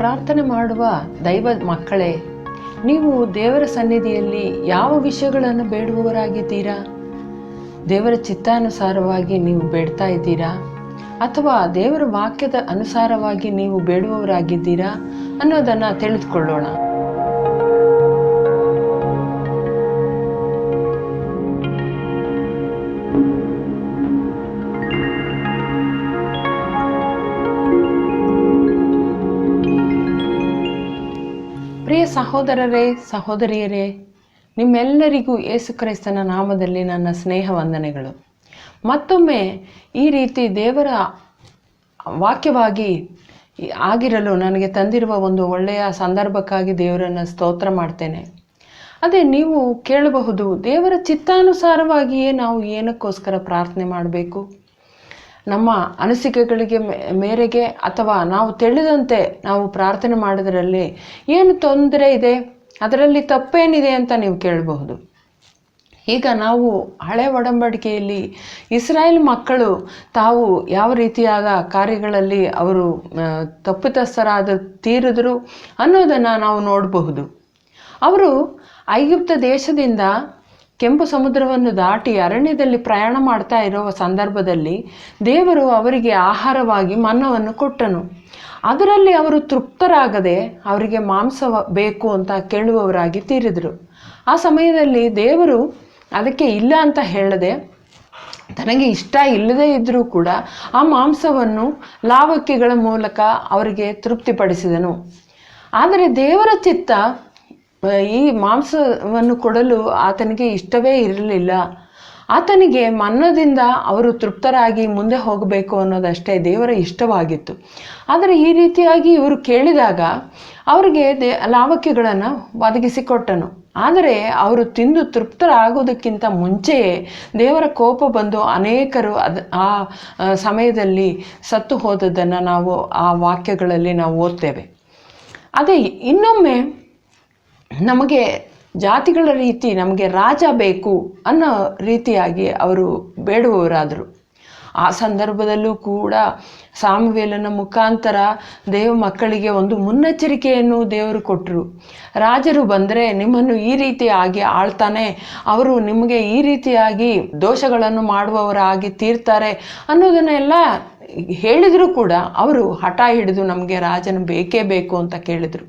ಪ್ರಾರ್ಥನೆ ಮಾಡುವ ದೈವ ಮಕ್ಕಳೇ, ನೀವು ದೇವರ ಸನ್ನಿಧಿಯಲ್ಲಿ ಯಾವ ವಿಷಯಗಳನ್ನು ಬೇಡುವವರಾಗಿದ್ದೀರಾ? ದೇವರ ಚಿತ್ತಾನುಸಾರವಾಗಿ ನೀವು ಬೇಡ್ತಾ ಇದ್ದೀರಾ? ಅಥವಾ ದೇವರ ವಾಕ್ಯದ ಅನುಸಾರವಾಗಿ ನೀವು ಬೇಡುವವರಾಗಿದ್ದೀರಾ ಅನ್ನೋದನ್ನು ತಿಳಿದುಕೊಳ್ಳೋಣ. ಸಹೋದರರೇ, ಸಹೋದರಿಯರೇ, ನಿಮ್ಮೆಲ್ಲರಿಗೂ ಯೇಸು ಕ್ರೈಸ್ತನ ನಾಮದಲ್ಲಿ ನನ್ನ ಸ್ನೇಹ ವಂದನೆಗಳು. ಮತ್ತೊಮ್ಮೆ ಈ ರೀತಿ ದೇವರ ವಾಕ್ಯವಾಗಿ ಆಗಿರಲು ನನಗೆ ತಂದಿರುವ ಒಂದು ಒಳ್ಳೆಯ ಸಂದರ್ಭಕ್ಕಾಗಿ ದೇವರನ್ನು ಸ್ತೋತ್ರ ಮಾಡ್ತೇನೆ. ಅದೇ ನೀವು ಕೇಳಬಹುದು, ದೇವರ ಚಿತ್ತಾನುಸಾರವಾಗಿಯೇ ನಾವು ಏನಕ್ಕೋಸ್ಕರ ಪ್ರಾರ್ಥನೆ ಮಾಡಬೇಕು? ನಮ್ಮ ಅನಿಸಿಕೆಗಳಿಗೆ ಮೇರೆಗೆ ಅಥವಾ ನಾವು ತಿಳಿದಂತೆ ನಾವು ಪ್ರಾರ್ಥನೆ ಮಾಡೋದರಲ್ಲಿ ಏನು ತೊಂದರೆ ಇದೆ? ಅದರಲ್ಲಿ ತಪ್ಪೇನಿದೆ ಅಂತ ನೀವು ಕೇಳಬಹುದು. ಈಗ ನಾವು ಹಳೆ ಒಡಂಬಡಿಕೆಯಲ್ಲಿ ಇಸ್ರಾಯೇಲ್ ಮಕ್ಕಳು ತಾವು ಯಾವ ರೀತಿಯಾದ ಕಾರ್ಯಗಳಲ್ಲಿ ಅವರು ತಪ್ಪಿತಸ್ಥರಾದ ತೀರಿದ್ರು ಅನ್ನೋದನ್ನು ನಾವು ನೋಡಬಹುದು. ಅವರು ಐಗುಪ್ತ ದೇಶದಿಂದ ಕೆಂಪು ಸಮುದ್ರವನ್ನು ದಾಟಿ ಅರಣ್ಯದಲ್ಲಿ ಪ್ರಯಾಣ ಮಾಡ್ತಾ ಇರುವ ಸಂದರ್ಭದಲ್ಲಿ ದೇವರು ಅವರಿಗೆ ಆಹಾರವಾಗಿ ಮನ್ನವನ್ನು ಕೊಟ್ಟನು. ಅದರಲ್ಲಿ ಅವರು ತೃಪ್ತರಾಗದೆ ಅವರಿಗೆ ಮಾಂಸ ಬೇಕು ಅಂತ ಕೇಳುವವರಾಗಿ ತೀರಿದರು. ಆ ಸಮಯದಲ್ಲಿ ದೇವರು ಅದಕ್ಕೆ ಇಲ್ಲ ಅಂತ ಹೇಳದೆ ತನಗೆ ಇಷ್ಟ ಇಲ್ಲದೇ ಇದ್ದರೂ ಕೂಡ ಆ ಮಾಂಸವನ್ನು ಲಾವಕ್ಕಿಗಳ ಮೂಲಕ ಅವರಿಗೆ ತೃಪ್ತಿಪಡಿಸಿದನು. ಆದರೆ ದೇವರ ಚಿತ್ತ ಈ ಮಾಂಸವನ್ನು ಕೊಡಲು ಆತನಿಗೆ ಇಷ್ಟವೇ ಇರಲಿಲ್ಲ. ಆತನಿಗೆ ಮನ್ನದಿಂದ ಅವರು ತೃಪ್ತರಾಗಿ ಮುಂದೆ ಹೋಗಬೇಕು ಅನ್ನೋದಷ್ಟೇ ದೇವರ ಇಷ್ಟವಾಗಿತ್ತು. ಆದರೆ ಈ ರೀತಿಯಾಗಿ ಇವರು ಕೇಳಿದಾಗ ಅವರಿಗೆ ದೇ ಲಾವಕ್ಯಗಳನ್ನು ಒದಗಿಸಿಕೊಟ್ಟನು. ಆದರೆ ಅವರು ತಿಂದು ತೃಪ್ತರಾಗೋದಕ್ಕಿಂತ ಮುಂಚೆಯೇ ದೇವರ ಕೋಪ ಬಂದು ಅನೇಕರು ಅದ ಆ, ಸಮಯದಲ್ಲಿ ಸತ್ತು ಹೋದದ್ದನ್ನು ನಾವು ಆ ವಾಕ್ಯಗಳಲ್ಲಿ ನಾವು ಓದ್ತೇವೆ. ಅದೇ ಇನ್ನೊಮ್ಮೆ ನಮಗೆ ಜಾತಿಗಳ ರೀತಿ, ನಮಗೆ ರಾಜ ಬೇಕು ಅನ್ನೋ ರೀತಿಯಾಗಿ ಅವರು ಬೇಡುವವರಾದರು. ಆ ಸಂದರ್ಭದಲ್ಲೂ ಕೂಡ ಸಾಮವೇಲನ ಮುಖಾಂತರ ದೇವ ಮಕ್ಕಳಿಗೆ ಒಂದು ಮುನ್ನೆಚ್ಚರಿಕೆಯನ್ನು ದೇವರು ಕೊಟ್ಟರು ರಾಜರು ಬಂದರೆ ನಿಮ್ಮನ್ನು ಈ ರೀತಿಯಾಗಿ ಆಳ್ತಾನೆ, ಅವರು ನಿಮಗೆ ಈ ರೀತಿಯಾಗಿ ದೋಷಗಳನ್ನು ಮಾಡುವವರಾಗಿ ತೀರ್ತಾರೆ ಅನ್ನೋದನ್ನೆಲ್ಲ ಹೇಳಿದರೂ ಕೂಡ ಅವರು ಹಠ ಹಿಡಿದು ನಮಗೆ ರಾಜನು ಬೇಕೇ ಬೇಕು ಅಂತ ಕೇಳಿದರು.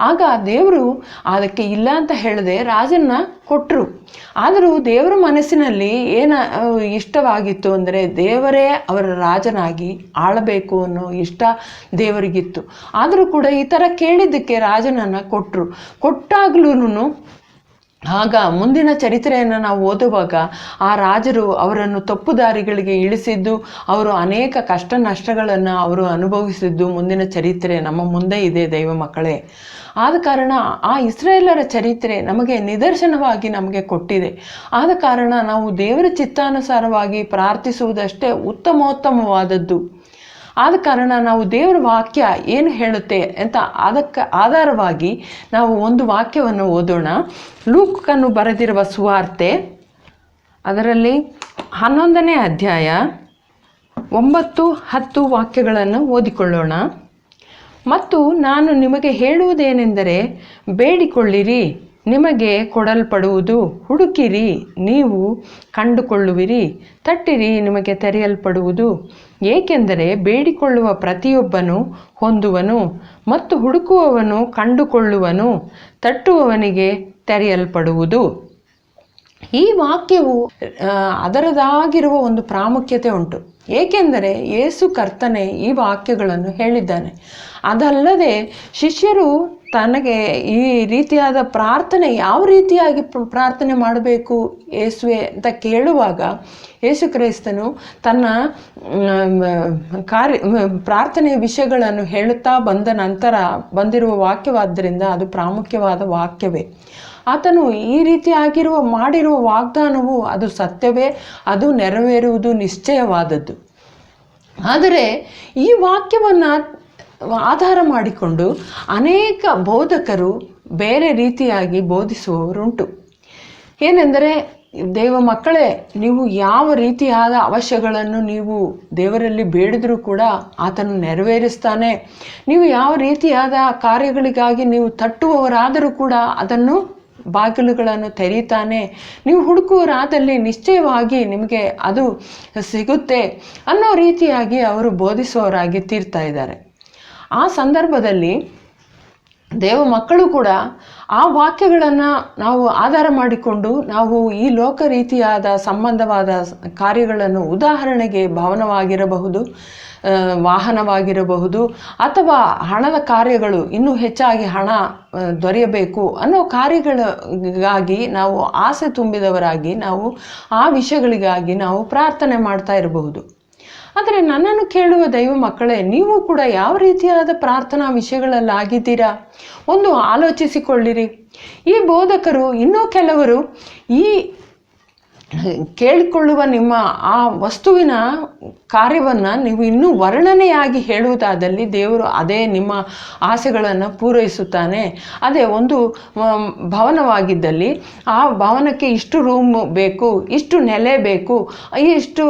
ಆಗ ದೇವರು ಅದಕ್ಕೆ ಇಲ್ಲ ಅಂತ ಹೇಳದೆ ರಾಜನ್ನ ಕೊಟ್ಟರು ಆದರೂ ದೇವರ ಮನಸ್ಸಿನಲ್ಲಿ ಏನ ಇಷ್ಟವಾಗಿತ್ತು ಅಂದರೆ ದೇವರೇ ಅವರ ರಾಜನಾಗಿ ಆಳಬೇಕು ಅನ್ನೋ ಇಷ್ಟ ದೇವರಿಗಿತ್ತು. ಆದರೂ ಕೂಡ ಈ ಥರ ಕೇಳಿದ್ದಕ್ಕೆ ರಾಜನನ್ನು ಕೊಟ್ಟರು ಕೊಟ್ಟಾಗ್ಲೂ ಆಗ ಮುಂದಿನ ಚರಿತ್ರೆಯನ್ನು ನಾವು ಓದುವಾಗ ಆ ರಾಜರು ಅವರನ್ನು ತಪ್ಪು ದಾರಿಗಳಿಗೆ ಇಳಿಸಿದ್ದು, ಅವರು ಅನೇಕ ಕಷ್ಟ ನಷ್ಟಗಳನ್ನು ಅವರು ಅನುಭವಿಸಿದ್ದು ಮುಂದಿನ ಚರಿತ್ರೆ ನಮ್ಮ ಮುಂದೆ ಇದೆ ದೈವ ಮಕ್ಕಳೇ. ಆದ ಕಾರಣ ಆ ಇಸ್ರೇಲರ ಚರಿತ್ರೆ ನಮಗೆ ನಿದರ್ಶನವಾಗಿ ನಮಗೆ ಕೊಟ್ಟಿದೆ. ಆದ ಕಾರಣ ನಾವು ದೇವರ ಚಿತ್ತಾನುಸಾರವಾಗಿ ಪ್ರಾರ್ಥಿಸುವುದಷ್ಟೇ ಉತ್ತಮೋತ್ತಮವಾದದ್ದು. ಆದ ಕಾರಣ ನಾವು ದೇವರ ವಾಕ್ಯ ಏನು ಹೇಳುತ್ತೆ ಅಂತ ಅದಕ್ಕೆ ಆಧಾರವಾಗಿ ನಾವು ಒಂದು ವಾಕ್ಯವನ್ನು ಓದೋಣ. ಲೂಕನ್ನು ಬರೆದಿರುವ ಸುವಾರ್ತೆ, ಅದರಲ್ಲಿ ಹನ್ನೊಂದನೇ ಅಧ್ಯಾಯ ಒಂಬತ್ತು ಹತ್ತು ವಾಕ್ಯಗಳನ್ನು ಓದಿಕೊಳ್ಳೋಣ. ಮತ್ತು ನಾನು ನಿಮಗೆ ಹೇಳುವುದೇನೆಂದರೆ, ಬೇಡಿಕೊಳ್ಳಿರಿ. ನಿಮಗೆ ಕೊಡಲ್ಪಡುವುದು ಹುಡುಕಿರಿ, ನೀವು ಕಂಡುಕೊಳ್ಳುವಿರಿ, ತಟ್ಟಿರಿ ನಿಮಗೆ ತೆರೆಯಲ್ಪಡುವುದು. ಏಕೆಂದರೆ ಬೇಡಿಕೊಳ್ಳುವ ಪ್ರತಿಯೊಬ್ಬನು ಹೊಂದುವನು ಮತ್ತು ಹುಡುಕುವವನು ಕಂಡುಕೊಳ್ಳುವನು, ತಟ್ಟುವವನಿಗೆ ತೆರೆಯಲ್ಪಡುವುದು. ಈ ವಾಕ್ಯವು ಅದರದಾಗಿರುವ ಒಂದು ಪ್ರಾಮುಖ್ಯತೆ ಉಂಟು. ಏಕೆಂದರೆ ಯೇಸು ಕರ್ತನೆ ಈ ವಾಕ್ಯಗಳನ್ನು ಹೇಳಿದ್ದಾನೆ. ಅದಲ್ಲದೆ ಶಿಷ್ಯರು ತನಗೆ ಈ ರೀತಿಯಾದ ಪ್ರಾರ್ಥನೆ ಯಾವ ರೀತಿಯಾಗಿ ಪ್ರಾರ್ಥನೆ ಮಾಡಬೇಕು ಯೇಸುವೆ ಅಂತ ಕೇಳುವಾಗ ಯೇಸು ಕ್ರೈಸ್ತನು ತನ್ನ ಕಾರ್ಯ ಪ್ರಾರ್ಥನೆಯ ವಿಷಯಗಳನ್ನು ಹೇಳುತ್ತಾ ಬಂದ ನಂತರ ಬಂದಿರುವ ವಾಕ್ಯವಾದ್ದರಿಂದ ಅದು ಪ್ರಾಮುಖ್ಯವಾದ ವಾಕ್ಯವೇ. ಆತನು ಈ ರೀತಿಯಾಗಿರುವ ಮಾಡಿರುವ ವಾಗ್ದಾನವು ಅದು ಸತ್ಯವೇ, ಅದು ನೆರವೇರುವುದು ನಿಶ್ಚಯವಾದದ್ದು. ಆದರೆ ಈ ವಾಕ್ಯವನ್ನು ಆಧಾರ ಮಾಡಿಕೊಂಡು ಅನೇಕ ಬೋಧಕರು ಬೇರೆ ರೀತಿಯಾಗಿ ಬೋಧಿಸುವವರುಂಟು. ಏನೆಂದರೆ, ದೇವ ಮಕ್ಕಳೇ, ನೀವು ಯಾವ ರೀತಿಯಾದ ಅವಶ್ಯಗಳನ್ನು ನೀವು ದೇವರಲ್ಲಿ ಬೇಡಿದರೂ ಕೂಡ ಆತನು ನೆರವೇರಿಸ್ತಾನೆ. ನೀವು ಯಾವ ರೀತಿಯಾದ ಕಾರ್ಯಗಳಿಗಾಗಿ ನೀವು ತಟ್ಟುವವರಾದರೂ ಕೂಡ ಅದನ್ನು ಬಾಗಿಲುಗಳನ್ನು ತೆರೀತಾನೆ. ನೀವು ಹುಡುಕುವರಾದಲ್ಲಿ ನಿಶ್ಚಯವಾಗಿ ನಿಮಗೆ ಅದು ಸಿಗುತ್ತೆ ಅನ್ನೋ ರೀತಿಯಾಗಿ ಅವರು ಬೋಧಿಸುವವರಾಗಿ ತೀರ್ತಾ ಇದ್ದಾರೆ. ಆ ಸಂದರ್ಭದಲ್ಲಿ ದೇವ ಮಕ್ಕಳು ಕೂಡ ಆ ವಾಕ್ಯಗಳನ್ನು ನಾವು ಆಧಾರ ಮಾಡಿಕೊಂಡು ನಾವು ಈ ಲೋಕ ರೀತಿಯಾದ ಸಂಬಂಧವಾದ ಕಾರ್ಯಗಳನ್ನು ಉದಾಹರಣೆಗೆ ಭವನವಾಗಿರಬಹುದು ವಾಹನವಾಗಿರಬಹುದು ಅಥವಾ ಹಣದ ಕಾರ್ಯಗಳು ಇನ್ನೂ ಹೆಚ್ಚಾಗಿ ಹಣ ದೊರೆಯಬೇಕು ಅನ್ನೋ ಕಾರ್ಯಗಳಿಗಾಗಿ ನಾವು ಆಸೆ ತುಂಬಿದವರಾಗಿ ನಾವು ಆ ವಿಷಯಗಳಿಗಾಗಿ ನಾವು ಪ್ರಾರ್ಥನೆ ಮಾಡ್ತಾ ಇರಬಹುದು. ಆದರೆ ನನ್ನನ್ನು ಕೇಳುವ ದೈವ ಮಕ್ಕಳೇ, ನೀವು ಕೂಡ ಯಾವ ರೀತಿಯಾದ ಪ್ರಾರ್ಥನಾ ವಿಷಯಗಳಲ್ಲಾಗಿದ್ದೀರಾ? ಒಂದು ಆಲೋಚಿಸಿಕೊಳ್ಳಿರಿ. ಈ ಬೋಧಕರು ಇನ್ನೂ ಕೆಲವರು ಈ ಕೇಳಿಕೊಳ್ಳುವ ನಿಮ್ಮ ಆ ವಸ್ತುವಿನ ಕಾರ್ಯವನ್ನು ನೀವು ಇನ್ನೂ ವರ್ಣನೆಯಾಗಿ ಹೇಳುವುದಾದಲ್ಲಿ ದೇವರು ಅದೇ ನಿಮ್ಮ ಆಸೆಗಳನ್ನು ಪೂರೈಸುತ್ತಾನೆ. ಅದೇ ಒಂದು ಭವನವಾಗಿದ್ದಲ್ಲಿ ಆ ಭವನಕ್ಕೆ ಇಷ್ಟು ರೂಮ್ ಬೇಕು, ಇಷ್ಟು ನೆಲೆ ಬೇಕು, ಇಷ್ಟು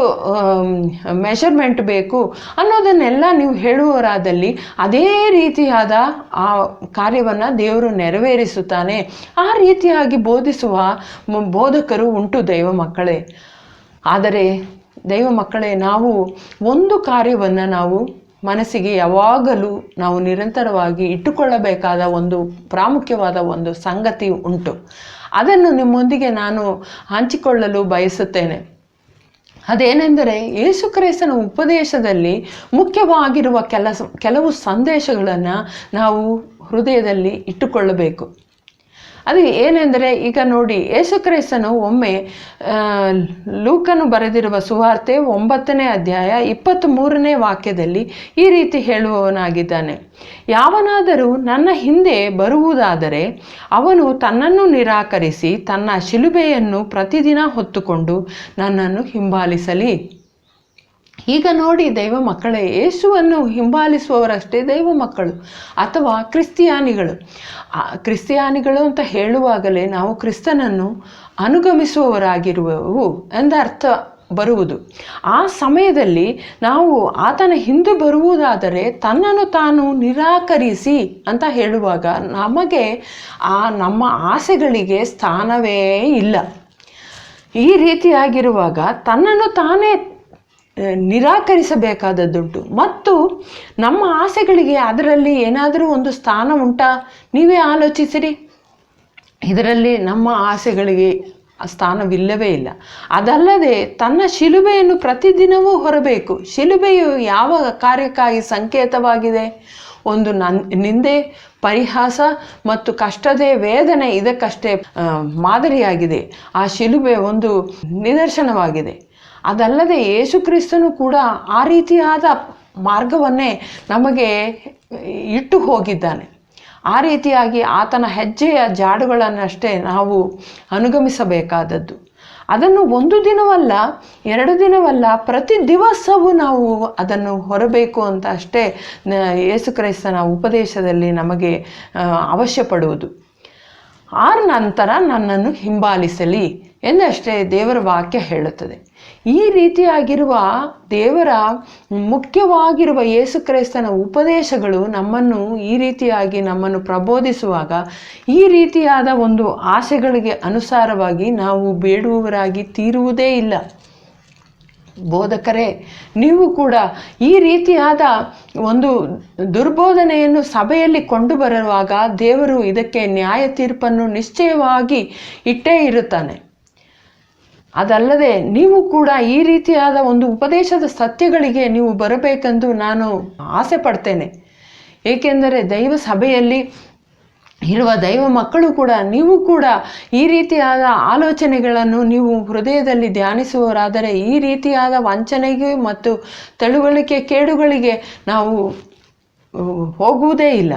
ಮೆಷರ್ಮೆಂಟ್ ಬೇಕು ಅನ್ನೋದನ್ನೆಲ್ಲ ನೀವು ಹೇಳುವರಾದಲ್ಲಿ ಅದೇ ರೀತಿಯಾದ ಆ ಕಾರ್ಯವನ್ನು ದೇವರು ನೆರವೇರಿಸುತ್ತಾನೆ. ಆ ರೀತಿಯಾಗಿ ಬೋಧಿಸುವ ಬೋಧಕರು ಉಂಟು ದೈವ ಮಕ್ಕಳೇ. ಆದರೆ ದೈವ ಮಕ್ಕಳೇ, ನಾವು ಒಂದು ಕಾರ್ಯವನ್ನು ನಾವು ಮನಸ್ಸಿಗೆ ಯಾವಾಗಲೂ ನಾವು ನಿರಂತರವಾಗಿ ಇಟ್ಟುಕೊಳ್ಳಬೇಕಾದ ಒಂದು ಪ್ರಾಮುಖ್ಯವಾದ ಒಂದು ಸಂಗತಿ ಉಂಟು. ಅದನ್ನು ನಿಮ್ಮೊಂದಿಗೆ ನಾನು ಹಂಚಿಕೊಳ್ಳಲು ಬಯಸುತ್ತೇನೆ. ಅದೇನೆಂದರೆ ಯೇಸು ಕ್ರಿಸ್ತನ ಉಪದೇಶದಲ್ಲಿ ಮುಖ್ಯವಾಗಿರುವ ಕೆಲಸ, ಕೆಲವು ಸಂದೇಶಗಳನ್ನು ನಾವು ಹೃದಯದಲ್ಲಿ ಇಟ್ಟುಕೊಳ್ಳಬೇಕು. ಅದು ಏನೆಂದರೆ, ಈಗ ನೋಡಿ, ಯೇಸು ಕ್ರೈಸ್ತನು ಒಮ್ಮೆ ಲೂಕನು ಬರೆದಿರುವ ಸುವಾರ್ತೆ ಒಂಬತ್ತನೇ ಅಧ್ಯಾಯ ಇಪ್ಪತ್ತ್ ಮೂರನೇ ವಾಕ್ಯದಲ್ಲಿ ಈ ರೀತಿ ಹೇಳುವವನಾಗಿದ್ದಾನೆ. ಯಾವನಾದರೂ ನನ್ನ ಹಿಂದೆ ಬರುವುದಾದರೆ, ಅವನು ತನ್ನನ್ನು ನಿರಾಕರಿಸಿ ತನ್ನ ಶಿಲುಬೆಯನ್ನು ಪ್ರತಿದಿನ ಹೊತ್ತುಕೊಂಡು ನನ್ನನ್ನು ಹಿಂಬಾಲಿಸಲಿ. ಈಗ ನೋಡಿ ದೈವ ಮಕ್ಕಳೇ, ಯೇಸುವನ್ನು ಹಿಂಬಾಲಿಸುವವರಷ್ಟೇ ದೈವ ಮಕ್ಕಳು ಅಥವಾ ಕ್ರಿಸ್ತಿಯಾನಿಗಳು. ಕ್ರಿಸ್ತಿಯಾನಿಗಳು ಅಂತ ಹೇಳುವಾಗಲೇ ನಾವು ಕ್ರಿಸ್ತನನ್ನು ಅನುಗಮಿಸುವವರಾಗಿರುವವು ಎಂದರ್ಥ ಬರುವುದು. ಆ ಸಮಯದಲ್ಲಿ ನಾವು ಆತನ ಹಿಂದೆ ಬರುವುದಾದರೆ ತನ್ನನ್ನು ತಾನು ನಿರಾಕರಿಸಿ ಅಂತ ಹೇಳುವಾಗ ನಮಗೆ ಆ ನಮ್ಮ ಆಸೆಗಳಿಗೆ ಸ್ಥಾನವೇ ಇಲ್ಲ. ಈ ರೀತಿಯಾಗಿರುವಾಗ ತನ್ನನ್ನು ತಾನೇ ನಿರಾಕರಿಸಬೇಕಾದದ್ದುಂಟು. ಮತ್ತು ನಮ್ಮ ಆಸೆಗಳಿಗೆ ಅದರಲ್ಲಿ ಏನಾದರೂ ಒಂದು ಸ್ಥಾನ ಉಂಟಾ? ನೀವೇ ಆಲೋಚಿಸಿರಿ. ಇದರಲ್ಲಿ ನಮ್ಮ ಆಸೆಗಳಿಗೆ ಸ್ಥಾನವಿಲ್ಲವೇ ಇಲ್ಲ. ಅದಲ್ಲದೆ ತನ್ನ ಶಿಲುಬೆಯನ್ನು ಪ್ರತಿದಿನವೂ ಹೊರಬೇಕು. ಶಿಲುಬೆಯು ಯಾವ ಕಾರ್ಯಕ್ಕಾಗಿ ಸಂಕೇತವಾಗಿದೆ? ಒಂದು ನನ್, ನಿಂದೆ, ಪರಿಹಾಸ ಮತ್ತು ಕಷ್ಟದೇ ವೇದನೆ ಇದಕ್ಕಷ್ಟೇ ಮಾದರಿಯಾಗಿದೆ. ಆ ಶಿಲುಬೆ ಒಂದು ನಿದರ್ಶನವಾಗಿದೆ. ಅದಲ್ಲದೆ ಯೇಸು ಕ್ರಿಸ್ತನು ಕೂಡ ಆ ರೀತಿಯಾದ ಮಾರ್ಗವನ್ನೇ ನಮಗೆ ಇಟ್ಟು ಹೋಗಿದ್ದಾನೆ. ಆ ರೀತಿಯಾಗಿ ಆತನ ಹೆಜ್ಜೆಯ ಜಾಡುಗಳನ್ನಷ್ಟೇ ನಾವು ಅನುಗಮಿಸಬೇಕಾದದ್ದು. ಅದನ್ನು ಒಂದು ದಿನವಲ್ಲ, ಎರಡು ದಿನವಲ್ಲ, ಪ್ರತಿ ದಿವಸವೂ ನಾವು ಅದನ್ನು ಹೊರಬೇಕು ಅಂತ ಅಷ್ಟೇ ಯೇಸುಕ್ರೈಸ್ತನ ಯೇಸು ಕ್ರೈಸ್ತನ ಉಪದೇಶದಲ್ಲಿ ನಮಗೆ ಅವಶ್ಯಪಡುವುದು. ಆ ನಂತರ ನನ್ನನ್ನು ಹಿಂಬಾಲಿಸಲಿ ಎಂದಷ್ಟೇ ದೇವರ ವಾಕ್ಯ ಹೇಳುತ್ತದೆ. ಈ ರೀತಿಯಾಗಿರುವ ದೇವರ ಮುಖ್ಯವಾಗಿರುವ ಯೇಸು ಕ್ರೈಸ್ತನ ಉಪದೇಶಗಳು ನಮ್ಮನ್ನು ಈ ರೀತಿಯಾಗಿ ನಮ್ಮನ್ನು ಪ್ರಬೋಧಿಸುವಾಗ, ಈ ರೀತಿಯಾದ ಒಂದು ಆಸೆಗಳಿಗೆ ಅನುಸಾರವಾಗಿ ನಾವು ಬೇಡುವವರಾಗಿ ತೀರುವುದೇ ಇಲ್ಲ. ಬೋಧಕರೇ, ನೀವು ಕೂಡ ಈ ರೀತಿಯಾದ ಒಂದು ದುರ್ಬೋಧನೆಯನ್ನು ಸಭೆಯಲ್ಲಿ ಕೊಂಡು ಬರುವಾಗ ದೇವರು ಇದಕ್ಕೆ ನ್ಯಾಯ ತೀರ್ಪನ್ನು ನಿಶ್ಚಯವಾಗಿ ಇಟ್ಟೇ ಇರುತ್ತಾನೆ. ಅದಲ್ಲದೆ ನೀವು ಕೂಡ ಈ ರೀತಿಯಾದ ಒಂದು ಉಪದೇಶದ ಸತ್ಯಗಳಿಗೆ ನೀವು ಬರಬೇಕೆಂದು ನಾನು ಆಸೆ ಪಡ್ತೇನೆ. ಏಕೆಂದರೆ ದೈವ ಸಭೆಯಲ್ಲಿ ಇರುವ ದೈವ ಮಕ್ಕಳು ಕೂಡ ನೀವು ಕೂಡ ಈ ರೀತಿಯಾದ ಆಲೋಚನೆಗಳನ್ನು ನೀವು ಹೃದಯದಲ್ಲಿ ಧ್ಯಾನಿಸುವವರಾದರೆ ಈ ರೀತಿಯಾದ ವಂಚನೆಗೆ ಮತ್ತು ತಳುವಳಿಕೆ ಕೇಡುಗಳಿಗೆ ನಾವು ಹೋಗುವುದೇ ಇಲ್ಲ.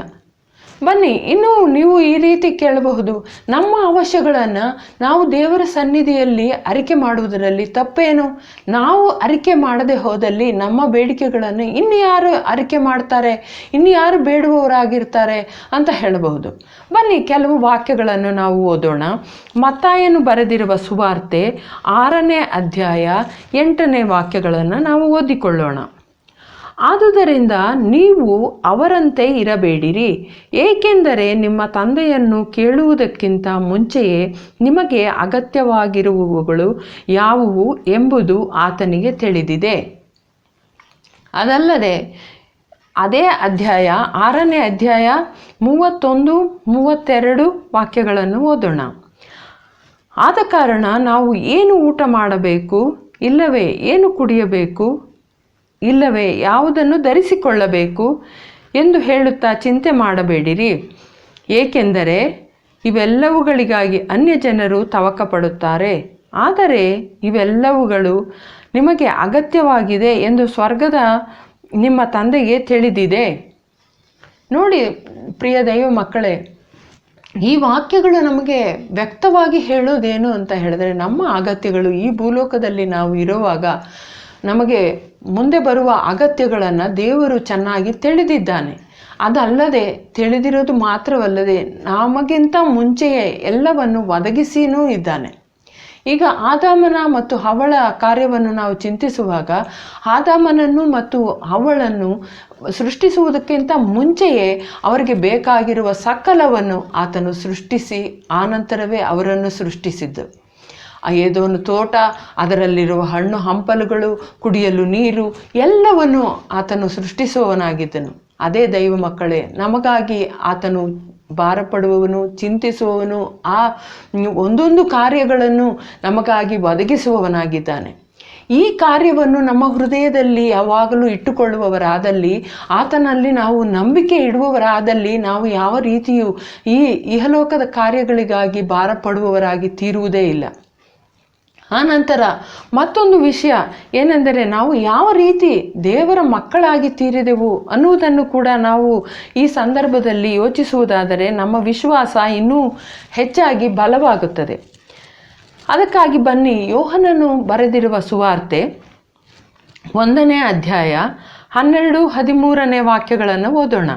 ಬನ್ನಿ, ಇನ್ನು ನೀವು ಈ ರೀತಿ ಕೇಳಬಹುದು. ನಮ್ಮ ಅವಶ್ಯಗಳನ್ನು ನಾವು ದೇವರ ಸನ್ನಿಧಿಯಲ್ಲಿ ಅರಿಕೆ ಮಾಡುವುದರಲ್ಲಿ ತಪ್ಪೇನು? ನಾವು ಅರಿಕೆ ಮಾಡದೆ ಹೋದಲ್ಲಿ ನಮ್ಮ ಬೇಡಿಕೆಗಳನ್ನು ಇನ್ನು ಯಾರು ಅರಿಕೆ ಮಾಡ್ತಾರೆ ಇನ್ನು ಯಾರು ಬೇಡುವವರಾಗಿರ್ತಾರೆ ಅಂತ ಹೇಳಬಹುದು. ಬನ್ನಿ, ಕೆಲವು ವಾಕ್ಯಗಳನ್ನು ನಾವು ಓದೋಣ. ಮತ್ತಾಯನ್ನು ಬರೆದಿರುವ ಸುವಾರ್ತೆ ಆರನೇ ಅಧ್ಯಾಯ ಎಂಟನೇ ವಾಕ್ಯಗಳನ್ನು ನಾವು ಓದಿಕೊಳ್ಳೋಣ. ಆದುದರಿಂದ ನೀವು ಅವರಂತೆ ಇರಬೇಡಿರಿ. ಏಕೆಂದರೆ ನಿಮ್ಮ ತಂದೆಯನ್ನು ಕೇಳುವುದಕ್ಕಿಂತ ಮುಂಚೆಯೇ ನಿಮಗೆ ಅಗತ್ಯವಾಗಿರುವವುಗಳು ಯಾವುವು ಎಂಬುದು ಆತನಿಗೆ ತಿಳಿದಿದೆ. ಅದಲ್ಲದೆ, ಅದೇ ಅಧ್ಯಾಯ, ಆರನೇ ಅಧ್ಯಾಯ, ಮೂವತ್ತೊಂದು, ಮೂವತ್ತೆರಡು ವಾಕ್ಯಗಳನ್ನು ಓದೋಣ. ಆದ ಕಾರಣ ನಾವು ಏನು ಊಟ ಮಾಡಬೇಕು, ಇಲ್ಲವೇ ಏನು ಕುಡಿಯಬೇಕು ಇಲ್ಲವೇ, ಯಾವುದನ್ನು ಧರಿಸಿಕೊಳ್ಳಬೇಕು ಎಂದು ಹೇಳುತ್ತಾ ಚಿಂತೆ ಮಾಡಬೇಡಿರಿ. ಏಕೆಂದರೆ ಇವೆಲ್ಲವುಗಳಿಗಾಗಿ ಅನ್ಯ ಜನರು ತವಕ ಪಡುತ್ತಾರೆ ಆದರೆ ಇವೆಲ್ಲವುಗಳು ನಿಮಗೆ ಅಗತ್ಯವಾಗಿದೆ ಎಂದು ಸ್ವರ್ಗದ ನಿಮ್ಮ ತಂದೆಗೆ ತಿಳಿದಿದೆ. ನೋಡಿ, ಪ್ರಿಯ ದೈವ ಮಕ್ಕಳೇ, ಈ ವಾಕ್ಯಗಳು ನಮಗೆ ವ್ಯಕ್ತವಾಗಿ ಹೇಳೋದೇನು ಅಂತ ಹೇಳಿದ್ರೆ, ನಮ್ಮ ಅಗತ್ಯಗಳು ಈ ಭೂಲೋಕದಲ್ಲಿ ನಾವು ಇರುವಾಗ ನಮಗೆ ಮುಂದೆ ಬರುವ ಅಗತ್ಯಗಳನ್ನು ದೇವರು ಚೆನ್ನಾಗಿ ತಿಳಿದಿದ್ದಾನೆ. ಅದಲ್ಲದೆ ತಿಳಿದಿರೋದು ಮಾತ್ರವಲ್ಲದೆ ನಮಗಿಂತ ಮುಂಚೆಯೇ ಎಲ್ಲವನ್ನು ಒದಗಿಸಿಯೂ ಇದ್ದಾನೆ. ಈಗ ಆದಾಮನ ಮತ್ತು ಹವಳ ಕಾರ್ಯವನ್ನು ನಾವು ಚಿಂತಿಸುವಾಗ ಆದಾಮನನ್ನು ಮತ್ತು ಅವಳನ್ನು ಸೃಷ್ಟಿಸುವುದಕ್ಕಿಂತ ಮುಂಚೆಯೇ ಅವರಿಗೆ ಬೇಕಾಗಿರುವ ಸಕಲವನ್ನು ಆತನು ಸೃಷ್ಟಿಸಿ ಆನಂತರವೇ ಅವರನ್ನು ಸೃಷ್ಟಿಸಿದ್ದು. ಏದೋನು ತೋಟ, ಅದರಲ್ಲಿರುವ ಹಣ್ಣು ಹಂಪಲುಗಳು, ಕುಡಿಯಲು ನೀರು, ಎಲ್ಲವನ್ನು ಆತನು ಸೃಷ್ಟಿಸುವವನಾಗಿದ್ದನು. ಅದೇ ದೈವ ಮಕ್ಕಳೇ, ನಮಗಾಗಿ ಆತನು ಭಾರಪಡುವವನು, ಚಿಂತಿಸುವವನು, ಆ ಒಂದೊಂದು ಕಾರ್ಯಗಳನ್ನು ನಮಗಾಗಿ ಒದಗಿಸುವವನಾಗಿದ್ದಾನೆ. ಈ ಕಾರ್ಯವನ್ನು ನಮ್ಮ ಹೃದಯದಲ್ಲಿ ಯಾವಾಗಲೂ ಇಟ್ಟುಕೊಳ್ಳುವವರಾದಲ್ಲಿ, ಆತನಲ್ಲಿ ನಾವು ನಂಬಿಕೆ ಇಡುವವರಾದಲ್ಲಿ ನಾವು ಯಾವ ರೀತಿಯು ಈ ಇಹಲೋಕದ ಕಾರ್ಯಗಳಿಗಾಗಿ ಭಾರಪಡುವವರಾಗಿ ತೀರುವುದೇ ಇಲ್ಲ. ಆನಂತರ ಮತ್ತೊಂದು ವಿಷಯ ಏನೆಂದರೆ ನಾವು ಯಾವ ರೀತಿ ದೇವರ ಮಕ್ಕಳಾಗಿ ತೀರಿದೆವು ಅನ್ನುವುದನ್ನು ಕೂಡ ನಾವು ಈ ಸಂದರ್ಭದಲ್ಲಿ ಯೋಚಿಸುವುದಾದರೆ ನಮ್ಮ ವಿಶ್ವಾಸ ಇನ್ನೂ ಹೆಚ್ಚಾಗಿ ಬಲವಾಗುತ್ತದೆ. ಅದಕ್ಕಾಗಿ ಬನ್ನಿ ಯೋಹನನು ಬರೆದಿರುವ ಸುವಾರ್ತೆ ಒಂದನೇ ಅಧ್ಯಾಯ ಹನ್ನೆರಡು ಹದಿಮೂರನೇ ವಾಕ್ಯಗಳನ್ನು ಓದೋಣ.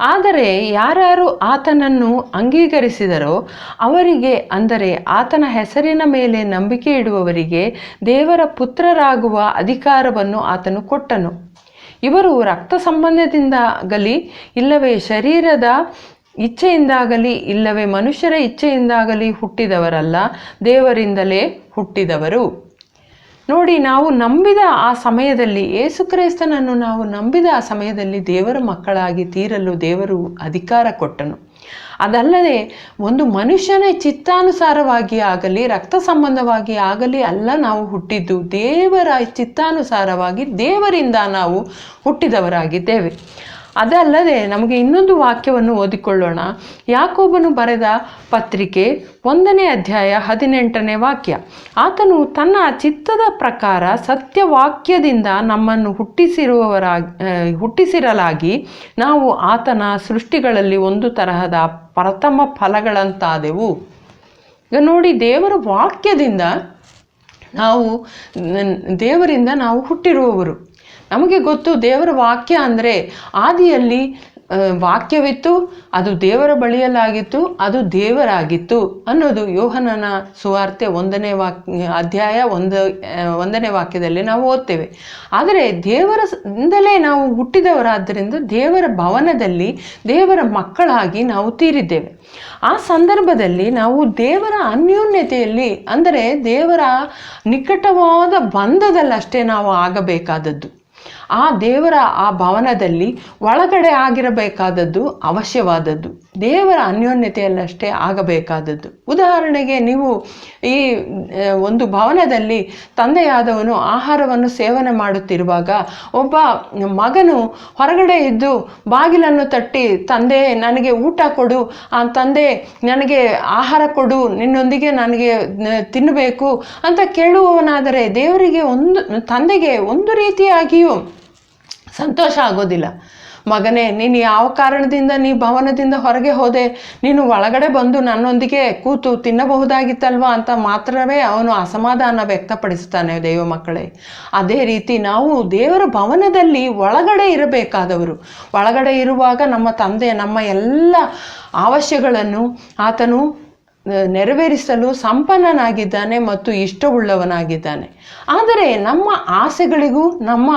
ಆದರೆ ಯಾರು ಆತನನ್ನು ಅಂಗೀಕರಿಸಿದರೋ ಅವರಿಗೆ, ಅಂದರೆ ಆತನ ಹೆಸರಿನ ಮೇಲೆ ನಂಬಿಕೆ ಇಡುವವರಿಗೆ ದೇವರ ಪುತ್ರರಾಗುವ ಅಧಿಕಾರವನ್ನು ಆತನು ಕೊಟ್ಟನು. ಇವರು ರಕ್ತ ಸಂಬಂಧದಿಂದಾಗಲಿ, ಇಲ್ಲವೇ ಶರೀರದ ಇಚ್ಛೆಯಿಂದಾಗಲಿ, ಇಲ್ಲವೇ ಮನುಷ್ಯರ ಇಚ್ಛೆಯಿಂದಾಗಲಿ ಹುಟ್ಟಿದವರಲ್ಲ, ದೇವರಿಂದಲೇ ಹುಟ್ಟಿದವರು. ನೋಡಿ, ನಾವು ನಂಬಿದ ಆ ಸಮಯದಲ್ಲಿ ಯೇಸುಕ್ರಿಸ್ತನನ್ನು ನಾವು ನಂಬಿದ ಆ ಸಮಯದಲ್ಲಿ ದೇವರ ಮಕ್ಕಳಾಗಿ ತೀರಲು ದೇವರು ಅಧಿಕಾರ ಕೊಟ್ಟನು. ಅದಲ್ಲದೆ, ಒಂದು ಮನುಷ್ಯನೇ ಚಿತ್ತಾನುಸಾರವಾಗಿ ಆಗಲಿ, ರಕ್ತ ಸಂಬಂಧವಾಗಿ ಆಗಲಿ ಅಲ್ಲ ನಾವು ಹುಟ್ಟಿದ್ದು, ದೇವರ ಚಿತ್ತಾನುಸಾರವಾಗಿ ದೇವರಿಂದ ನಾವು ಹುಟ್ಟಿದವರಾಗಿದ್ದೇವೆ. ಅದಲ್ಲದೆ ನಮಗೆ ಇನ್ನೊಂದು ವಾಕ್ಯವನ್ನು ಓದಿಕೊಳ್ಳೋಣ. ಯಾಕೋಬನು ಬರೆದ ಪತ್ರಿಕೆ ಒಂದನೇ ಅಧ್ಯಾಯ ಹದಿನೆಂಟನೇ ವಾಕ್ಯ. ಆತನು ತನ್ನ ಚಿತ್ತದ ಪ್ರಕಾರ ಸತ್ಯವಾಕ್ಯದಿಂದ ನಮ್ಮನ್ನು ಹುಟ್ಟಿಸಿರುವವರಾಗಿ ಹುಟ್ಟಿಸಿರಲಾಗಿ ನಾವು ಆತನ ಸೃಷ್ಟಿಗಳಲ್ಲಿ ಒಂದು ತರಹದ ಪ್ರಥಮ ಫಲಗಳಂತಾದೆವು. ಈಗ ನೋಡಿ, ದೇವರ ವಾಕ್ಯದಿಂದ ನಾವು ದೇವರಿಂದ ನಾವು ಹುಟ್ಟಿರುವವರು. ನಮಗೆ ಗೊತ್ತು ದೇವರ ವಾಕ್ಯ ಅಂದರೆ ಆದಿಯಲ್ಲಿ ವಾಕ್ಯವಿತ್ತು, ಅದು ದೇವರ ಬಳಿಯಲ್ಲಾಗಿತ್ತು ಅದು ದೇವರಾಗಿತ್ತು ಅನ್ನೋದು ಯೋಹನನ ಸುವಾರ್ತೆ ಒಂದನೇ ವಾಕ್ಯ, ಅಧ್ಯಾಯ ಒಂದು ಒಂದನೇ ವಾಕ್ಯದಲ್ಲಿ ನಾವು ಓದ್ತೇವೆ. ಆದರೆ ದೇವರಿಂದಲೇ ನಾವು ಹುಟ್ಟಿದವರಾದ್ದರಿಂದ ದೇವರ ಭವನದಲ್ಲಿ ದೇವರ ಮಕ್ಕಳಾಗಿ ನಾವು ತೀರಿದ್ದೇವೆ. ಆ ಸಂದರ್ಭದಲ್ಲಿ ನಾವು ದೇವರ ಅನ್ಯೋನ್ಯತೆಯಲ್ಲಿ, ಅಂದರೆ ದೇವರ ನಿಕಟವಾದ ಬಂಧದಲ್ಲಷ್ಟೇ ನಾವು ಆಗಬೇಕಾದದ್ದು. ಆ ದೇವರ ಆ ಭವನದಲ್ಲಿ ಒಳಗಡೆ ಆಗಿರಬೇಕಾದದ್ದು ಅವಶ್ಯವಾದದ್ದು. ದೇವರ ಅನ್ಯೋನ್ಯತೆಯಲ್ಲಷ್ಟೇ ಆಗಬೇಕಾದದ್ದು. ಉದಾಹರಣೆಗೆ ನೀವು ಈ ಒಂದು ಭವನದಲ್ಲಿ ತಂದೆಯಾದವನು ಆಹಾರವನ್ನು ಸೇವನೆ ಮಾಡುತ್ತಿರುವಾಗ ಒಬ್ಬ ಮಗನು ಹೊರಗಡೆ ಇದ್ದು ಬಾಗಿಲನ್ನು ತಟ್ಟಿ, ತಂದೆ, ನನಗೆ ಊಟ ಕೊಡು. ಆ ತಂದೆ, ನನಗೆ ಆಹಾರ ಕೊಡು. ನಿನ್ನೊಂದಿಗೆ ನನಗೆ ತಿನ್ನಬೇಕು ಅಂತ ಕೇಳುವವನಾದರೆ ದೇವರಿಗೆ ಒಂದು, ತಂದೆಗೆ ಒಂದು ರೀತಿಯಾಗಿಯೂ ಸಂತೋಷ ಆಗೋದಿಲ್ಲ. ಮಗನೇ, ನೀನು ಯಾವ ಕಾರಣದಿಂದ, ನೀ ಭವನದಿಂದ ಹೊರಗೆ ಹೋದೆ, ನೀನು ಒಳಗಡೆ ಬಂದು ನನ್ನೊಂದಿಗೆ ಕೂತು ತಿನ್ನಬಹುದಾಗಿತ್ತಲ್ವಾ ಅಂತ ಮಾತ್ರವೇ ಅವನು ಅಸಮಾಧಾನ ವ್ಯಕ್ತಪಡಿಸ್ತಾನೆ ದೇವ ಮಕ್ಕಳೇ. ಅದೇ ರೀತಿ ನಾವು ದೇವರ ಭವನದಲ್ಲಿ ಒಳಗಡೆ ಇರಬೇಕಾದವರು. ಒಳಗಡೆ ಇರುವಾಗ ನಮ್ಮ ತಂದೆ, ನಮ್ಮ ಎಲ್ಲ ಅವಶ್ಯಗಳನ್ನು ಆತನು ನೆರವೇರಿಸಲು ಸಂಪನ್ನನಾಗಿದ್ದಾನೆ ಮತ್ತು ಇಷ್ಟವುಳ್ಳವನಾಗಿದ್ದಾನೆ. ಆದರೆ ನಮ್ಮ ಆಸೆಗಳಿಗೂ, ನಮ್ಮ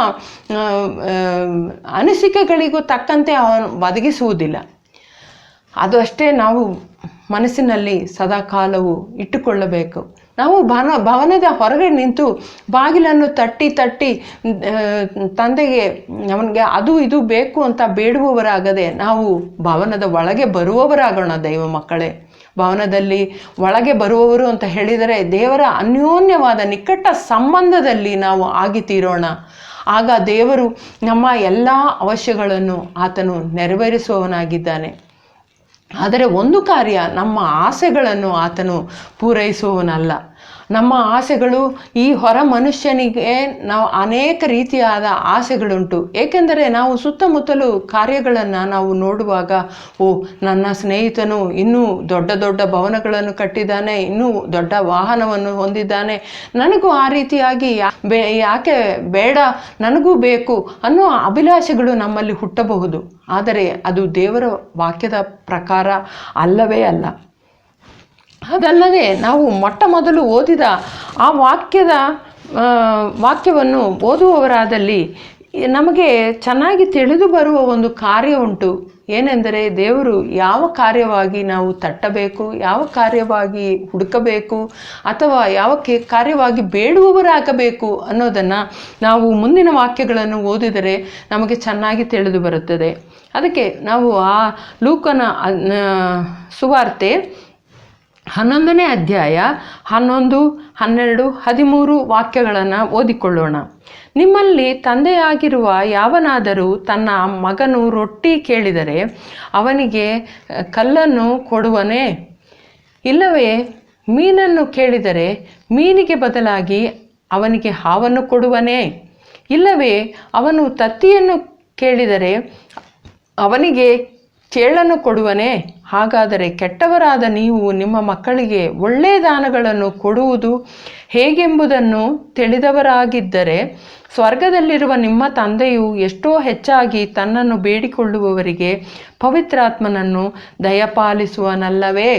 ಅನಿಸಿಕೆಗಳಿಗೂ ತಕ್ಕಂತೆ ಅವನು ಒದಗಿಸುವುದಿಲ್ಲ. ಅದು ಅಷ್ಟೇ ನಾವು ಮನಸ್ಸಿನಲ್ಲಿ ಸದಾಕಾಲವು ಇಟ್ಟುಕೊಳ್ಳಬೇಕು. ನಾವು ಭನ, ಭವನದ ಹೊರಗೆ ನಿಂತು ಬಾಗಿಲನ್ನು ತಟ್ಟಿ ತಟ್ಟಿ ತಂದೆಗೆ, ಅವನಿಗೆ ಅದು ಇದು ಬೇಕು ಅಂತ ಬೇಡುವವರಾಗದೆ ನಾವು ಭವನದ ಒಳಗೆ ಬರುವವರಾಗೋಣ ದೈವ ಮಕ್ಕಳೇ. ಭವನದಲ್ಲಿ ಒಳಗೆ ಬರುವವರು ಅಂತ ಹೇಳಿದರೆ ದೇವರ ಅನ್ಯೋನ್ಯವಾದ ನಿಕಟ ಸಂಬಂಧದಲ್ಲಿ ನಾವು ಆಗಿ ತೀರೋಣ. ಆಗ ದೇವರು ನಮ್ಮ ಎಲ್ಲ ಅವಶ್ಯಗಳನ್ನು ಆತನು ನೆರವೇರಿಸುವವನಾಗಿದ್ದಾನೆ. ಆದರೆ ಒಂದು ಕಾರ್ಯ ನಮ್ಮ ಆಸೆಗಳನ್ನು ಆತನು ಪೂರೈಸುವವನಲ್ಲ. ನಮ್ಮ ಆಸೆಗಳು ಈ ಹೊರ ಮನುಷ್ಯನಿಗೆ ನಾವು ಅನೇಕ ರೀತಿಯಾದ ಆಸೆಗಳುಂಟು. ಏಕೆಂದರೆ ನಾವು ಸುತ್ತಮುತ್ತಲು ಕಾರ್ಯಗಳನ್ನು ನಾವು ನೋಡುವಾಗ, ಓ, ನನ್ನ ಸ್ನೇಹಿತನು ಇನ್ನೂ ದೊಡ್ಡ ದೊಡ್ಡ ಭವನಗಳನ್ನು ಕಟ್ಟಿದ್ದಾನೆ, ಇನ್ನೂ ದೊಡ್ಡ ವಾಹನವನ್ನು ಹೊಂದಿದ್ದಾನೆ. ನನಗೂ ಆ ರೀತಿಯಾಗಿ ಯಾಕೆ ಬೇಡ, ನನಗೂ ಬೇಕು ಅನ್ನೋ ಅಭಿಲಾಷೆಗಳು ನಮ್ಮಲ್ಲಿ ಹುಟ್ಟಬಹುದು. ಆದರೆ ಅದು ದೇವರ ವಾಕ್ಯದ ಪ್ರಕಾರ ಅಲ್ಲವೇ ಅಲ್ಲ. ಅದಲ್ಲದೆ ನಾವು ಮೊಟ್ಟ ಮೊದಲು ಓದಿದ ಆ ವಾಕ್ಯದ ವಾಕ್ಯವನ್ನು ಓದುವವರಾದಲ್ಲಿ ನಮಗೆ ಚೆನ್ನಾಗಿ ತಿಳಿದು ಬರುವ ಒಂದು ಕಾರ್ಯ ಉಂಟು. ಏನೆಂದರೆ ದೇವರು ಯಾವ ಕಾರ್ಯವಾಗಿ ನಾವು ತಟ್ಟಬೇಕು, ಯಾವ ಕಾರ್ಯವಾಗಿ ಹುಡುಕಬೇಕು, ಅಥವಾ ಯಾವ ಕಾರ್ಯವಾಗಿ ಬೇಡುವವರಾಗಬೇಕು ಅನ್ನೋದನ್ನು ನಾವು ಮುಂದಿನ ವಾಕ್ಯಗಳನ್ನು ಓದಿದರೆ ನಮಗೆ ಚೆನ್ನಾಗಿ ತಿಳಿದು ಬರುತ್ತದೆ. ಅದಕ್ಕೆ ನಾವು ಆ ಲೂಕನ ಸುವಾರ್ತೆ ಹನ್ನೊಂದನೇ ಅಧ್ಯಾಯ ಹನ್ನೊಂದು, ಹನ್ನೆರಡು, ಹದಿಮೂರು ವಾಕ್ಯಗಳನ್ನು ಓದಿಕೊಳ್ಳೋಣ. ನಿಮ್ಮಲ್ಲಿ ತಂದೆಯಾಗಿರುವ ಯಾವನಾದರೂ ತನ್ನ ಮಗನು ರೊಟ್ಟಿ ಕೇಳಿದರೆ ಅವನಿಗೆ, ಕಲ್ಲನ್ನು ಕೊಡುವನೇ? ಇಲ್ಲವೇ, ಮೀನನ್ನು ಕೇಳಿದರೆ ಮೀನಿಗೆ ಬದಲಾಗಿ ಅವನಿಗೆ ಹಾವನ್ನು ಕೊಡುವನೇ? ಇಲ್ಲವೇ, ಅವನು ತತ್ತಿಯನ್ನು ಕೇಳಿದರೆ ಅವನಿಗೆ ಚೇಳನ್ನು ಕೊಡುವನೇ. ಹಾಗಾದರೆ ಕೆಟ್ಟವರಾದ ನೀವು ನಿಮ್ಮ ಮಕ್ಕಳಿಗೆ ಒಳ್ಳೆಯ ದಾನಗಳನ್ನು ಕೊಡುವುದು ಹೇಗೆಂಬುದನ್ನು ತಿಳಿದವರಾಗಿದ್ದರೆ, ಸ್ವರ್ಗದಲ್ಲಿರುವ ನಿಮ್ಮ ತಂದೆಯು ಎಷ್ಟೋ ಹೆಚ್ಚಾಗಿ ತನ್ನನ್ನು ಬೇಡಿಕೊಳ್ಳುವವರಿಗೆ ಪವಿತ್ರಾತ್ಮನನ್ನು ದಯಪಾಲಿಸುವನಲ್ಲವೇ?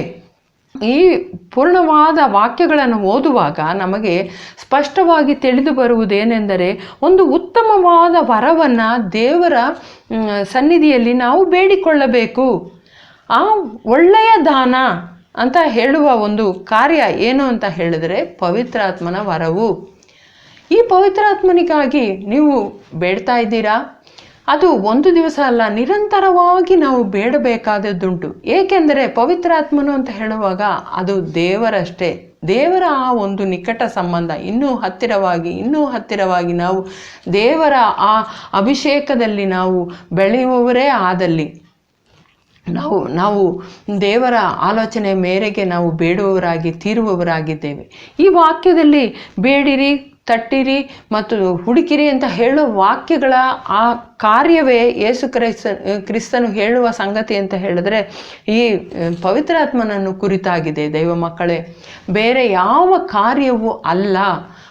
ಈ ಪೂರ್ಣವಾದ ವಾಕ್ಯಗಳನ್ನು ಓದುವಾಗ ನಮಗೆ ಸ್ಪಷ್ಟವಾಗಿ ತಿಳಿದು ಬರುವುದೇನೆಂದರೆ ಒಂದು ಉತ್ತಮವಾದ ವರವನ್ನು ದೇವರ ಸನ್ನಿಧಿಯಲ್ಲಿ ನಾವು ಬೇಡಿಕೊಳ್ಳಬೇಕು. ಆ ಒಳ್ಳೆಯ ದಾನ ಅಂತ ಹೇಳುವ ಒಂದು ಕಾರ್ಯ ಏನು ಅಂತ ಹೇಳಿದರೆ ಪವಿತ್ರಾತ್ಮನ ವರವು. ಈ ಪವಿತ್ರಾತ್ಮನಿಗಾಗಿ ನೀವು ಬೇಡ್ತಾ ಇದ್ದೀರಾ? ಅದು ಒಂದು ದಿವಸ ಅಲ್ಲ, ನಿರಂತರವಾಗಿ ನಾವು ಬೇಡಬೇಕಾದದ್ದುಂಟು. ಏಕೆಂದರೆ ಪವಿತ್ರಾತ್ಮನು ಅಂತ ಹೇಳುವಾಗ ಅದು ದೇವರಷ್ಟೇ. ದೇವರ ಆ ಒಂದು ನಿಕಟ ಸಂಬಂಧ. ಇನ್ನೂ ಹತ್ತಿರವಾಗಿ ಇನ್ನೂ ಹತ್ತಿರವಾಗಿ ನಾವು ದೇವರ ಆ ಅಭಿಷೇಕದಲ್ಲಿ ನಾವು ಬೆಳೆಯುವವರೇ ಆದಲ್ಲಿ. ನಾವು ನಾವು ದೇವರ ಆಲೋಚನೆ ಮೇರೆಗೆ ನಾವು ಬೇಡುವವರಾಗಿ, ತೀರುವವರಾಗಿದ್ದೇವೆ. ಈ ವಾಕ್ಯದಲ್ಲಿ ಬೇಡಿರಿ ತಟ್ಟಿರಿ ಮತ್ತು ಹುಡುಕಿರಿ ಅಂತ ಹೇಳೋ ವಾಕ್ಯಗಳ ಆ ಕಾರ್ಯವೇ ಯೇಸು ಕ್ರೈಸ್ತ, ಕ್ರಿಸ್ತನು ಹೇಳುವ ಸಂಗತಿ ಅಂತ ಹೇಳಿದ್ರೆ ಈ ಪವಿತ್ರಾತ್ಮನನ್ನು ಕುರಿತಾಗಿದೆ ದೈವ ಮಕ್ಕಳೇ. ಬೇರೆ ಯಾವ ಕಾರ್ಯವೂ ಅಲ್ಲ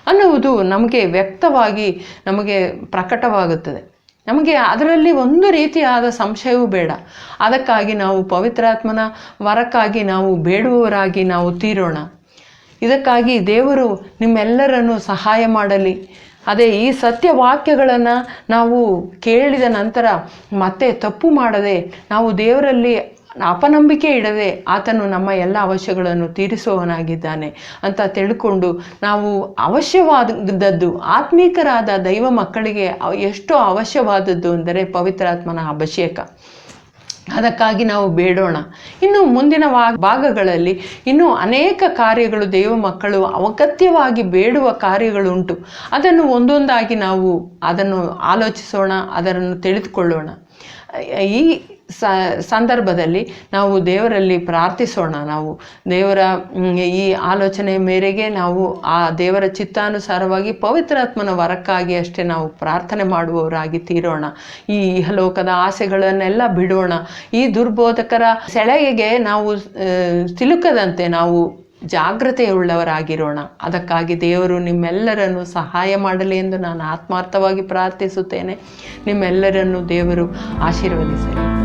ಅನ್ನುವುದು ನಮಗೆ ವ್ಯಕ್ತವಾಗಿ ನಮಗೆ ಪ್ರಕಟವಾಗುತ್ತದೆ. ನಮಗೆ ಅದರಲ್ಲಿ ಒಂದು ರೀತಿಯಾದ ಸಂಶಯವೂ ಬೇಡ. ಅದಕ್ಕಾಗಿ ನಾವು ಪವಿತ್ರಾತ್ಮನ ವರಕ್ಕಾಗಿ ನಾವು ಬೇಡುವವರಾಗಿ ನಾವು ತೀರೋಣ. ಇದಕ್ಕಾಗಿ ದೇವರು ನಿಮ್ಮೆಲ್ಲರನ್ನು ಸಹಾಯ ಮಾಡಲಿ. ಅದೇ ಈ ಸತ್ಯ ವಾಕ್ಯಗಳನ್ನು ನಾವು ಕೇಳಿದ ನಂತರ ಮತ್ತೆ ತಪ್ಪು ಮಾಡದೆ ನಾವು ದೇವರಲ್ಲಿ ಅಪನಂಬಿಕೆ ಇಡದೆ ಆತನು ನಮ್ಮ ಎಲ್ಲ ಅವಶ್ಯಗಳನ್ನು ತೀರಿಸುವವನಾಗಿದ್ದಾನೆ ಅಂತ ತಿಳ್ಕೊಂಡು ನಾವು ಅವಶ್ಯವಾದದ್ದು ಆತ್ಮೀಕರಾದ ದೈವ ಮಕ್ಕಳಿಗೆ ಎಷ್ಟು ಅವಶ್ಯವಾದದ್ದು ಅಂದರೆ ಪವಿತ್ರಾತ್ಮನ ಅಭಿಷೇಕ. ಅದಕ್ಕಾಗಿ ನಾವು ಬೇಡೋಣ. ಇನ್ನು ಮುಂದಿನ ಭಾಗಗಳಲ್ಲಿ ಇನ್ನೂ ಅನೇಕ ಕಾರ್ಯಗಳು ದೇವ ಮಕ್ಕಳು ಅಗತ್ಯವಾಗಿ ಬೇಡುವ ಕಾರ್ಯಗಳುಂಟು. ಅದನ್ನು ಒಂದೊಂದಾಗಿ ನಾವು ಅದನ್ನು ಆಲೋಚಿಸೋಣ ಅದನ್ನು ತಿಳಿದುಕೊಳ್ಳೋಣ. ಈ ಸಂದರ್ಭದಲ್ಲಿ ನಾವು ದೇವರಲ್ಲಿ ಪ್ರಾರ್ಥಿಸೋಣ. ನಾವು ದೇವರ ಈ ಆಲೋಚನೆ ಮೇರೆಗೆ ನಾವು ಆ ದೇವರ ಚಿತ್ತಾನುಸಾರವಾಗಿ ಪವಿತ್ರಾತ್ಮನ ವರಕ್ಕಾಗಿ ಅಷ್ಟೇ ನಾವು ಪ್ರಾರ್ಥನೆ ಮಾಡುವವರಾಗಿ ತೀರೋಣ. ಈ ಇಹಲೋಕದ ಆಸೆಗಳನ್ನೆಲ್ಲ ಬಿಡೋಣ. ಈ ದುರ್ಬೋಧಕರ ಸೆಳೆಗೆ ನಾವು ಸಿಲುಕದಂತೆ ನಾವು ಜಾಗ್ರತೆಯುಳ್ಳವರಾಗಿರೋಣ. ಅದಕ್ಕಾಗಿ ದೇವರು ನಿಮ್ಮೆಲ್ಲರನ್ನು ಸಹಾಯ ಮಾಡಲಿ ಎಂದು ನಾನು ಆತ್ಮಾರ್ಥವಾಗಿ ಪ್ರಾರ್ಥಿಸುತ್ತೇನೆ. ನಿಮ್ಮೆಲ್ಲರನ್ನು ದೇವರು ಆಶೀರ್ವದಿಸಲಿ.